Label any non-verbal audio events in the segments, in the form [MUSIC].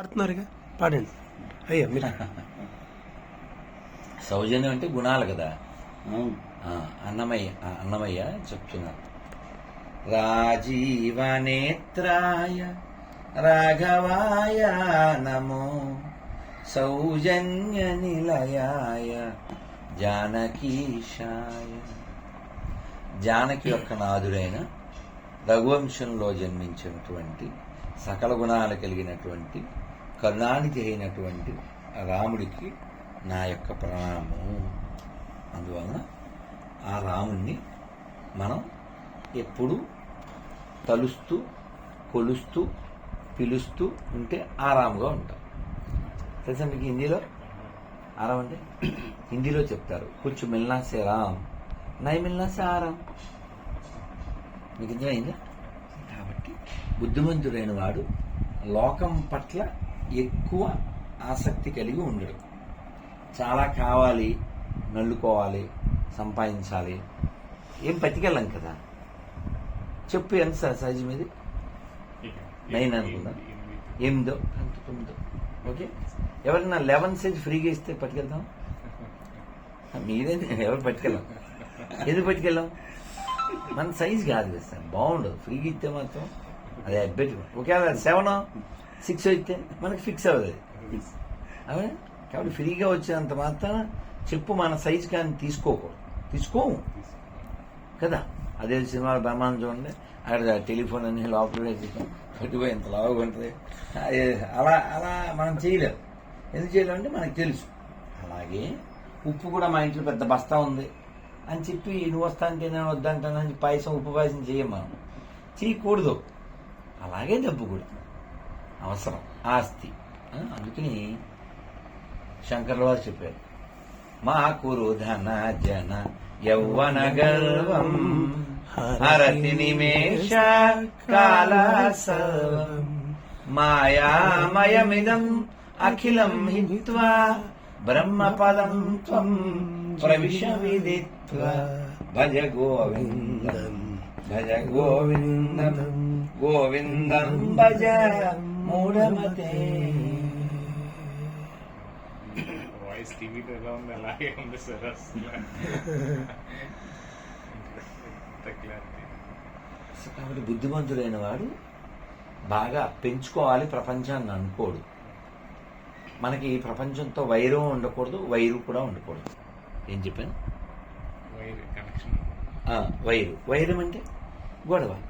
పాడుతున్నారుగా? పాడండి. అయ్యా మీరు [LAUGHS] సౌజన్యం అంటే గుణాలు కదా. అన్నమయ్య అన్నమయ్య చెప్తున్నారు. రాజీవనేత్రాయ రాఘవాయ నమో సౌజన్య నిలయాయ జానకీశాయ. జానకి యొక్క నాదుడైన రఘువంశంలో జన్మించినటువంటి సకల గుణాలు కలిగినటువంటి కరుణానిధి అయినటువంటి రాముడికి నా యొక్క ప్రణామము అందువలన ఆ రాముణ్ణి మనం ఎప్పుడు తలుస్తూ కొలుస్తూ పిలుస్తూ ఉంటే ఆరాముగా ఉంటాం. తెలుసా మీకు హిందీలో? ఆరాం అంటే హిందీలో చెప్తారు కొంచెం మిల్నా సే రామ్ నై మిల్నా సే ఆరాం మీకు అర్థమైందా? కాబట్టి బుద్ధిమంతుడైన వాడు లోకం పట్ల ఎక్కువ ఆసక్తి కలిగి ఉండడు. చాలా కావాలి నల్లుకోవాలి సంపాదించాలి. ఏం పట్టుకెళ్ళాం కదా? చెప్పు ఎంత సార్ సైజు మీది? నైన్ అనుకుందా? ఎనిమిదో తొమ్మిదో. ఓకే? ఎవరైనా లెవెన్ సైజ్ ఫ్రీగా ఇస్తే పట్టుకెళ్తాం మీదే ఎవరు పట్టుకెళ్ళాం ఎందుకు పట్టుకెళ్ళాం మన సైజ్ కాదు కదా సార్ బాగుండదు. ఫ్రీగా ఇస్తే మాత్రం అదే అబ్బెట్ ఒకవేళ సెవెన్ సిక్స్ అయితే మనకి ఫిక్స్ అవ్వదు. అవునా? కాబట్టి ఫ్రీగా వచ్చేంత మాత్రం చెప్పు మన సైజ్ కానీ తీసుకోకూడదు తీసుకోము. కదా? అదే సినిమా బ్రహ్మాండం చూడండి. అక్కడ టెలిఫోన్ అని లోపల వేసేసాం పట్టుపోయి ఎంత లావుగా ఉంటుంది. అదే అలా అలా మనం చేయలేం. ఎందుకు చేయలేం అంటే మనకు తెలుసు. అలాగే ఉప్పు కూడా మా ఇంట్లో పెద్ద బస్తా ఉంది. అని చెప్పి నువ్వు వస్తా అంటే నేను వద్దంటానని పాయసం ఉప్పు పాయసం చేయం మనం. చేయకూడదు. అలాగే డబ్బు కూడా. అవసరం ఆస్తి. అందుకని శంకర్ల వారు చెప్పారు. మా కురు ధన జన యౌవన గర్వం హరతి నిమేష కాల మాయామయమిదం అఖిలం హిత్వా బ్రహ్మపదం త్వం ప్రవిశ విదిత్వా భజ గోవిందం భజ గోవిందం గోవిందం భజ. మూఢమతే. వాయిస్ టీవీలో ఎలా ఉంది? అలాగే ఉంది సార్ అసలు. కాబట్టి బుద్ధిమంతుడైన వాడు బాగా పెంచుకోవాలి ప్రపంచాన్ని అనుకోడు. మనకి ఈ ప్రపంచంతో వైరం ఉండకూడదు వైరు కూడా ఉండకూడదు. ఏం చెప్పాను? వైర్ కనెక్షన్ ఆ, వైరు. వైరం అంటే గొడవ.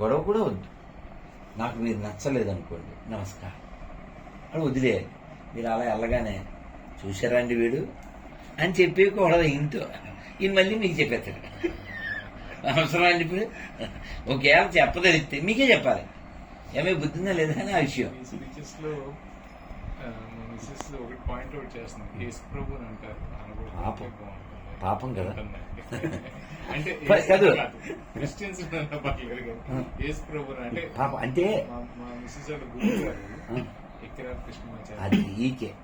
గొడవ కూడా వద్దు. నాకు మీరు నచ్చలేదు అనుకోండి నమస్కారం. అని వదిలేయాలి. మీరు అలా వెళ్ళగానే చూసారా అండి వీడు? అని చెప్పేయకూడదు ఇంట్లో ఈయన మళ్ళీ మీకు చెప్పేస్తాడు. అవసరం అండి ఇప్పుడు? ఒకవేళ చెప్పదలిస్తే మీకే చెప్పాలి. ఏమే బుద్ధిందా లేదా అని ఆ విషయం ఈ పాయింట్ అవుట్ చేస్తున్నాం. యేసు ప్రభు అని అంటారు. పాపం. కదా. [LAUGHS] అంటే కాదు. క్రిస్టియన్స్ పాప అంటే అది ఈకే.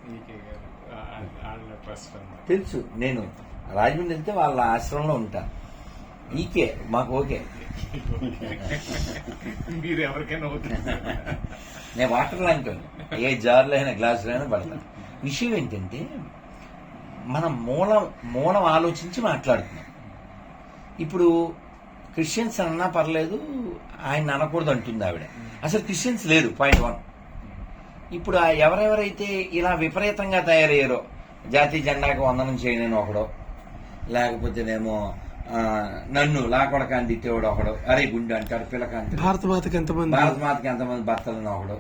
తెలుసు. నేను రాజమండ్రి వెళ్తే వాళ్ళ ఆశ్రమంలో ఉంటా. ఈకే. మాకు ఓకే. [LAUGHS] మీరు ఎవరికైనా నేను వాటర్ లాంటాను ఏ జార్లో అయినా గ్లాసులో అయినా పడతాను. విషయం ఏంటంటే మనం మూలం మూలం ఆలోచించి మాట్లాడుతున్నాం. ఇప్పుడు క్రిస్టియన్స్ అన్నా పర్లేదు ఆయన అనకూడదు అంటుంది ఆవిడ. అసలు క్రిస్టియన్స్ లేరు పాయింట్ వన్. ఇప్పుడు ఆ ఎవరెవరైతే ఇలా విపరీతంగా తయారయ్యారో జాతీయ జెండాకు వందనం చేయనని ఒకడు లేకపోతేనేమో నన్ను లాకొడక అని తిట్టేవాడు ఒకడు అరే గుండు అంటాడు భారత మాతకి ఎంతమంది? భారత మాతకి ఎంతమంది భర్తలు ఒకడు.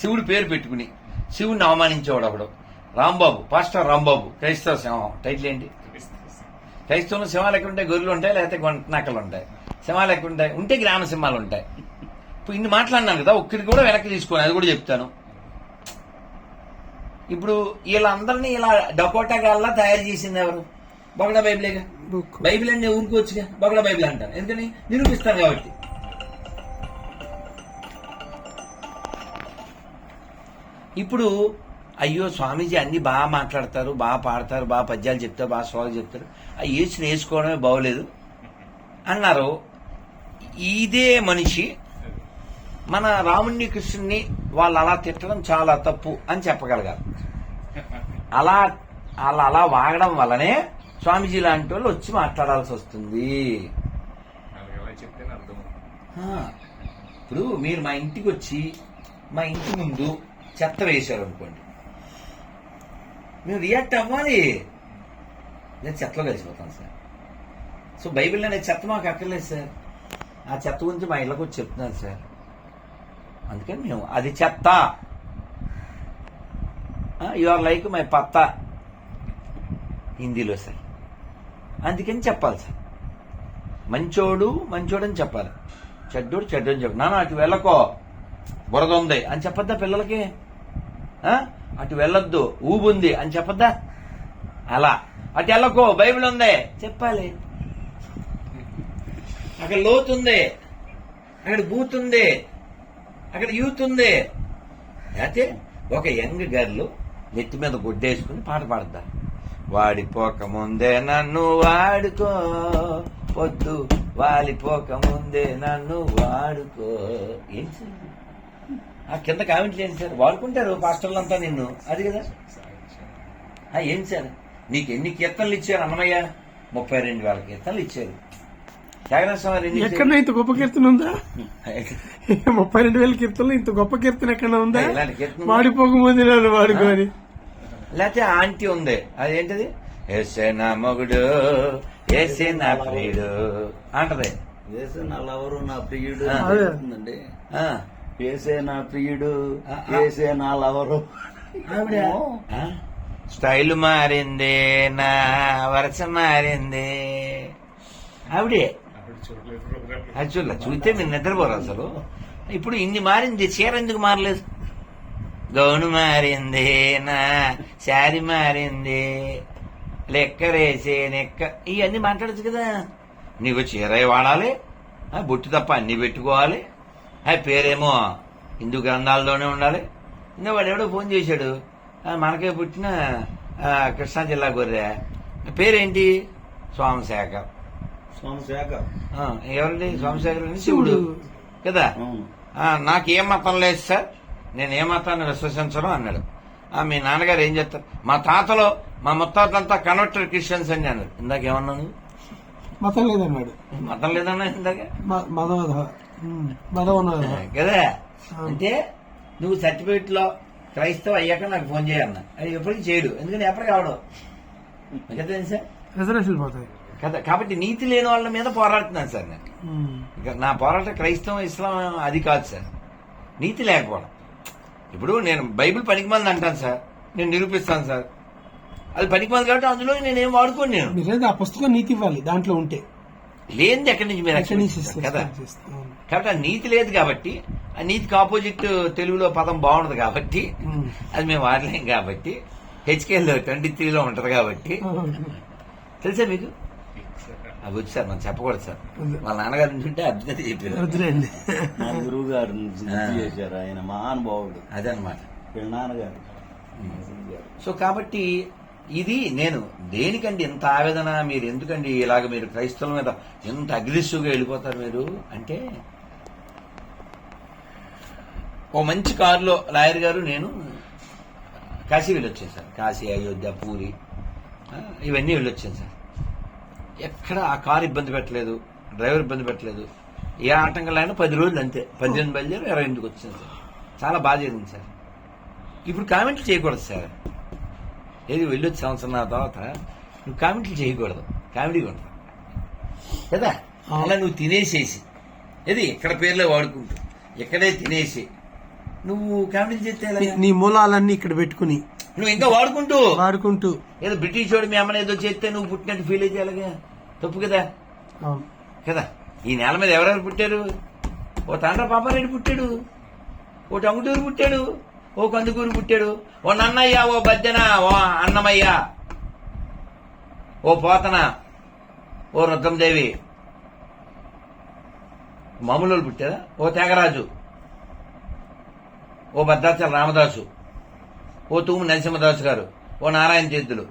శివుడు పేరు పెట్టుకుని శివుడిని అవమానించేవాడు ఒకడు. రాంబాబు పాస్టర్ రాంబాబు క్రైస్తవ సింహం. టైటిల్ ఏంటి? క్రైస్తవంలో సింహాలు ఎక్కడ ఉంటాయి గొర్రెలు ఉంటాయి లేకపోతే గొంట నక్కలు ఉంటాయి. సింహాలు ఎక్కడ ఉంటాయి ఉంటే గ్రామ సింహాలు ఉంటాయి. ఇప్పుడు ఇన్ని మాట్లాడినాను కదా ఒక్కరికి కూడా వెనక్కి తీసుకోను అది కూడా చెప్తాను. ఇప్పుడు వీళ్ళందరినీ ఇలా డకోటా గాల్లా తయారు చేసింది ఎవరు? బొగడ బైబిలేగా? బైబిల్ అంటే ఊరుకోవచ్చుగా? బొగడ బైబిల్ అంటాను ఎందుకని? నిరూపిస్తాను కాబట్టి. ఇప్పుడు అయ్యో స్వామీజీ అన్ని బాగా మాట్లాడతారు బాగా పాడతారు బాగా పద్యాలు చెప్తారు బాగా శ్లోకాలు చెప్తారు. ఆ యేసుని వేసుకోవడమే బాగోలేదు. అన్నారు ఇదే మనిషి మన రాముణ్ణి కృష్ణుణ్ణి వాళ్ళు అలా తిట్టడం చాలా తప్పు అని చెప్పగలగాలి. అలా అలా అలా వాగడం వల్లనే స్వామీజీ లాంటి వాళ్ళు వచ్చి మాట్లాడాల్సి వస్తుంది. అర్థం ఇప్పుడు మీరు మా ఇంటికి వచ్చి మా ఇంటి ముందు చెత్త వేశారు అనుకోండి మేము రియాక్ట్ అవ్వాలి. నేను చెత్తలో కలిసిపోతాను సార్. సో బైబిల్ అనే చెత్త మాకు అక్కర్లేదు సార్. ఆ చెత్త గురించి మా ఇళ్ళకు వచ్చి చెప్తున్నాను సార్. అందుకని మేము అది చెత్త. యు ఆర్ లైక్ మై పత్త. హిందీలో సార్. అందుకని చెప్పాలి సార్. మంచోడు మంచోడు అని చెప్పాలి. చెడ్డోడు చెడ్డు అని చెప్పాలి. నాన్న అటు వెళ్ళకో. బురద ఉంది అని చెప్పద్దా పిల్లలకి? అటు వెళ్ళొద్దు ఊబుంది అని చెప్పద్దా? అలా. అటు వెళ్ళకో బైబిల్ ఉంది. చెప్పాలి. అక్కడ లోతుంది అక్కడ బూత్ ఉంది. అక్కడ యూత్ ఉంది. అయితే ఒక యంగ్ గర్ల్ నెత్తి మీద గుడ్డేసుకుని పాట పాడతారు వాడిపోక ముందే నన్ను వాడుకో పొద్దు వాలిపోక ముందే నన్ను వాడుకో. ఏం ఆ కింద కామెంట్లు ఏంటి సార్. వాడుకుంటారు పాస్టర్లంతా నిన్ను. అది కదా? ఆ, ఏం సార్? నీకు ఎన్ని కీర్తనలు ఇచ్చారు అన్నమయ్య? ముప్పై రెండు వేల కీర్తనలు ఇచ్చారు? ఎక్కడన్నా ఇంత గొప్ప కీర్తన ఉందా? [LAUGHS] ముప్పై రెండు వేల కీర్తనలు ఇంత గొప్ప కీర్తన ఎక్కడ ఉందా? వాడిపోకముందు నన్ను వాడుకోని. లేకపోతే ఆంటీ ఉంది. అదేంటది? ఏసే నా మొగుడు ఏసే నా ప్రియుడు. అంటది. వేసే నా లవరు నా ప్రియుడు. అండి వేసే నా ప్రియుడు. వేసే నా లవరు. స్టైల్ మారింది నా వరస మారింది. ఆవిడే? అది చూడలే చూస్తే మీరు నిద్రపోరు అసలు. ఇప్పుడు ఇన్ని మారింది చీర ఎందుకు మారలేదు? గౌను మారింది నా శారీ మారింది. లెక్కరేసే నెక్క ఇవన్నీ మాట్లాడచ్చు కదా. నీకు చీర వాడాలి ఆ, బొట్టు తప్ప అన్ని పెట్టుకోవాలి. ఆ పేరేమో హిందూ గ్రంథాల్లోనే ఉండాలి. ఇంకా వాడు ఎవడో ఫోన్ చేశాడు. మనకే పుట్టిన కృష్ణా జిల్లా గొర్రె. పేరేంటి? సోమశేఖర్ ఆ, ఎవరండి సోమశేఖర్ అంటే శివుడు. కదా? అవును. ఆ, నాకు ఏ మతం లేదు సార్. నేను ఏ మతాన్ని విశ్వసించను అన్నాడు. ఆ, మీ నాన్నగారు ఏం చెప్తారు? మా తాతలో మా ముత్తాతలంతా కన్వర్టెడ్ క్రిస్టియన్స్ అని అన్నాడు. ఇందాక ఏమన్నాను మతం లేదన్నాడు. మతం లేదన్నా ఇందాక? మ- [LAUGHS] కదా? అంటే నువ్వు సర్టిఫికేట్లో క్రైస్తవ అయ్యాక నాకు ఫోన్ చేయన్న అది ఎప్పటికీ చేయడు. ఎందుకంటే ఎప్పటికీ అవడం. కదా సార్ రిజర్వేషన్ పోతాయి. కదా? కాబట్టి నీతి లేని వాళ్ళ మీద పోరాడుతున్నాను సార్ నేను. నా పోరాటం క్రైస్తవం ఇస్లాం అది కాదు సార్. నీతి లేకపోవడం. ఇప్పుడు నేను బైబిల్ పనికిమంది అంటాను సార్. నేను నిరూపిస్తాను సార్. అది పనికిమంది కాబట్టి అందులో నేనేం వాడుకోను నేను. ఆ పుస్తకం నీతి ఇవ్వాలి దాంట్లో ఉంటే. లేనిది ఎక్కడి నుంచి మీరు ఎక్స్పెక్ట్ కదా. కాబట్టి ఆ నీతి లేదు కాబట్టి ఆ నీతికి ఆపోజిట్ తెలుగులో పదం బాగుండదు కాబట్టి. అది మేము వాడలేం కాబట్టి హెచ్కేఎల్ ట్వంటీ త్రీలో ఉంటది కాబట్టి. తెలుసా మీకు? అది వచ్చి సార్ మనం చెప్పకూడదు సార్. వాళ్ళ నాన్నగారు ఉంటుంటే అద్భుతంగా చెప్పారు గురువు గారు చేశారు ఆయన మహానుభావుడు. అదే అనమాట వీళ్ళ నాన్నగారు. సో కాబట్టి ఇది నేను దేనికండి ఇంత ఆవేదన? మీరు ఎందుకండి ఇలాగ మీరు క్రైస్తవుల మీద ఎంత అగ్రెసివ్గా వెళ్ళిపోతారు మీరు? అంటే ఓ మంచి కారులో లాయర్ గారు నేను కాశీ వెళ్ళొచ్చాను సార్ కాశీ అయోధ్య పూరి ఇవన్నీ వెళ్ళొచ్చాను సార్. ఎక్కడ ఆ కారు ఇబ్బంది పెట్టలేదు డ్రైవర్ ఇబ్బంది పెట్టలేదు. ఏ ఆటంకాలైనా పది రోజులు అంతే. పద్దెనిమిది బయలుదేరి ఇరవై ఎనిమిదికి వచ్చింది సార్. చాలా బాగా జరిగింది సార్. ఇప్పుడు కామెంట్లు చేయకూడదు సార్. ఏది వెళ్ళొచ్చి సంవత్సరం తర్వాత నువ్వు కామెంట్లు చేయకూడదు. కామెడీ ఉండదు కదా? అలా నువ్వు తినేసేసి. ఏది? ఇక్కడ పేర్లే వాడుకుంటూ. ఇక్కడే తినేసి. నువ్వు కామెడీ చేస్తే? నీ- మూలాలన్నీ ఇక్కడ పెట్టుకుని. నువ్వు ఇంకా వాడుకుంటూ. వాడుకుంటూ. ఏదో బ్రిటిష్ వాడు మీ అమ్మని ఏదో చేస్తే నువ్వు పుట్టినట్టు ఫీల్ అయితే ఎలాగా? తప్పు కదా. కదా? ఈ నేల మీద ఎవరెవరు పుట్టారు? ఓ తండ్ర పాపారెడ్డి పుట్టాడు. ఓ టంగుటూరు పుట్టాడు. ఓ కందుకూరు పుట్టాడు. ఓ నన్నయ్య ఓ బద్దెన ఓ అన్నమయ్య ఓ పోతన ఓ రుద్రందేవి. మామూలు పుట్టారా? ఓ తేగరాజు ఓ భద్రాచల రామదాసు ఓ తూము నరసింహదాసు గారు ఓ నారాయణ తీర్థులు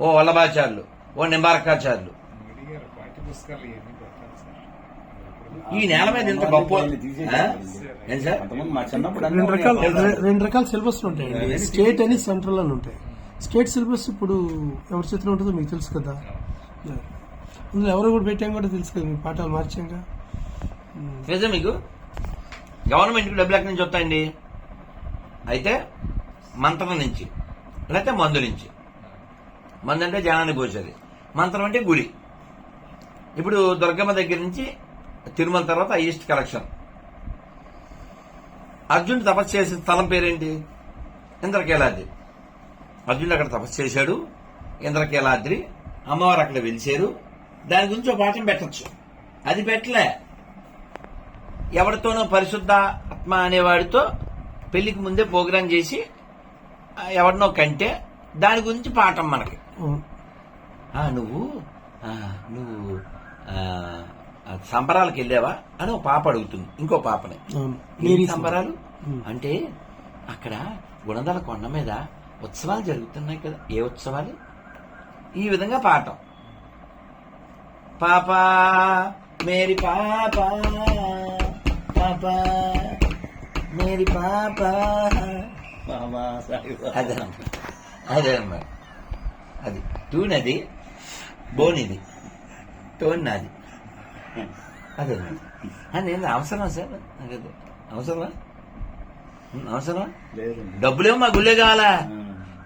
ఓ వల్లభాచార్యులు ఓ నింబారకాచార్యులు మోడీ గారు పాఠ్య పుస్తకాలు ఇవన్నీ పెట్టాలి సార్ అది ఎప్పుడు ఈ నేల మీద ఇంత గొప్ప రెండు రకాల రెండు రకాల సిలబస్లు ఉంటాయండి. స్టేట్ అని సెంట్రల్ అని ఉంటాయి. స్టేట్ సిలబస్ ఇప్పుడు ఎవరి చేతిలో ఉంటుందో మీకు తెలుసు కదా? అందులో ఎవరు కూడా పెట్టాం కూడా తెలుసు కదా మీ పాఠాలు మార్చాంగా? తెలుసా మీకు? గవర్నమెంట్కి డబ్బులు ఎక్కడి నుంచి వస్తాయండి? అయితే మంత్రం నుంచి లేకపోతే మందు నుంచి. మందు అంటే జనాన్ని పోసేది. మంత్రం అంటే గుడి. ఇప్పుడు దుర్గమ్మ దగ్గర నుంచి తిరుమల తర్వాత ఈస్ట్ కలెక్షన్ అర్జునుడు తపస్సు చేసిన స్థలం పేరేంటి? ఇంద్రకీలాద్రి. అర్జునుడు అక్కడ తపస్సు చేశాడు. ఇంద్రకీలాద్రి అమ్మవారు అక్కడ వెలిచారు దాని గురించి ఒక పాఠం పెట్టచ్చు. అది పెట్టలే. ఎవరితోనో పరిశుద్ధ ఆత్మ అనేవాడితో పెళ్ళికి ముందే ప్రోగ్రాం చేసి ఎవరినో కంటే దాని గురించి పాఠం మనకి. నువ్వు నువ్వు సంబరాలకు వెళ్ళావా అని ఒక పాప అడుగుతుంది. ఇంకో పాపని. మేరీ సంబరాలు. అంటే అక్కడ గుణదల కొండ మీద ఉత్సవాలు జరుగుతున్నాయి కదా. ఏ ఉత్సవాలు? ఈ విధంగా పాఠం పాప మేరీ పాప పాప మేరీ పాప. అదే అదే అన్నమాట అది ట్యూన్ అది బోన్ ఇది టోన్ నాది అదే. నేను అవసరమా సార్? అది అవసరమా? అవసరమా? లేదండి. డబ్బులేమో మా గుళ్ళే కావాలా.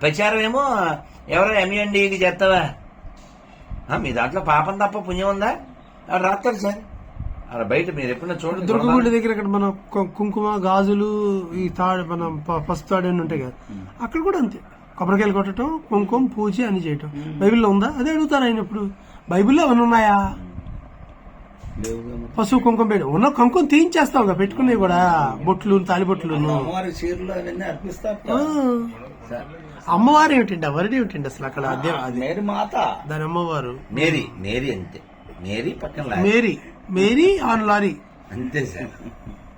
ప్రచారం ఏమో ఎవరో ఎంఈఎండికి చేస్తావా? ఆ, మీ దాంట్లో పాపం తప్ప పుణ్యం ఉందా? అక్కడ రాస్తారు సార్. అక్కడ బయట మీరు ఎప్పుడైనా చూడండి దుర్గగుడి దగ్గర ఇక్కడ మన కుంకుమ గాజులు ఈ తాడు మన ప- పసుపు తాడు అని ఉంటాయి కదా. అక్కడ కూడా అంతే. కొబ్బరికాయలు కొట్టడం కుంకుమ పూజ అని చేయటం. బైబిల్లో ఉందా? అదే అడుగుతారు ఆయన ఇప్పుడు. బైబిల్లో అవన్నీ ఉన్నాయా. పసుపు కుంకుమ పెట్టి ఉన్న కుంకుమ తీయించేస్తావు కదా పెట్టుకునేవి కూడా. బొట్లు తాలిబొట్లు అమ్మవారి చీరలు అవన్నీ అర్పిస్తారు ఆ. అమ్మవారు ఏమిటండి? ఎవరిది ఏమిటండి అసలు అక్కడ? మేరీ మాత. దాని అమ్మవారు. మేరీ మేరీ అంతే. మేరీ పక్కన. మేరీ. Mary on lorry. అంతే సార్.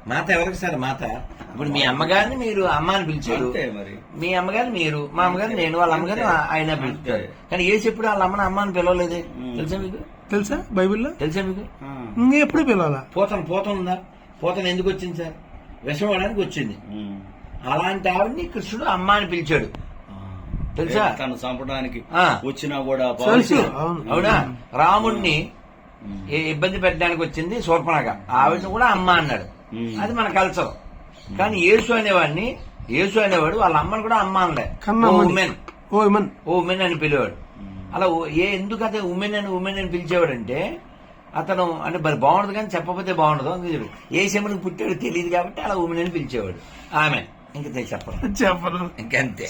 మాత ఎవరికి సార్ మాత? ఇప్పుడు మీ అమ్మగారిని మీరు అమ్మ అని పిలిచారు. మీ అమ్మగారు మీరు మా అమ్మగారు నేను వాళ్ళ అమ్మగారు ఆయన పిలుస్తారు. కానీ ఏసి ఎప్పుడు వాళ్ళ అమ్మని అమ్మ అని పిలవలేదే తెలుసా మీకు? తెలుసా బైబిల్లో? తెలుసా మీకు. ఇంకా ఎప్పుడు పిలవాలా? పోతన పోత ఉందా? పోతన ఎందుకు వచ్చింది సార్? విషం వచ్చింది. అలాంటి ఆవిడని కృష్ణుడు అమ్మ అని పిలిచాడు. తెలుసా? తను చంపడానికి ఆ. వచ్చినా కూడా తెలుసు. అవును. ఏ ఇబ్బంది పెట్టడానికి వచ్చింది శూర్పణగా. ఆవిడని కూడా అమ్మ అన్నాడు. అది మన కల్చర్. కానీ యేసు అనేవాడిని యేసు అనేవాడు వాళ్ళ అమ్మని కూడా అమ్మ అనలే. ఓ అమ్మని. ఉమెన్. ఓ ఇమన్ ఓ ఉమెన్ అని పిలివాడు. అలా ఏ ఎందుకు అతను ఉమెన్ అని ఉమెన్ అని పిలిచేవాడంటే అతను అంటే మరి బాగుండదు కానీ చెప్పకపోతే బాగుండదు చెప్పు. ఏ శమనికి పుట్టాడు తెలియదు కాబట్టి అలా ఉమెన్ అని పిలిచేవాడు. ఆమె. ఇంకా చెప్పను చెప్పరు. ఇంకంతే.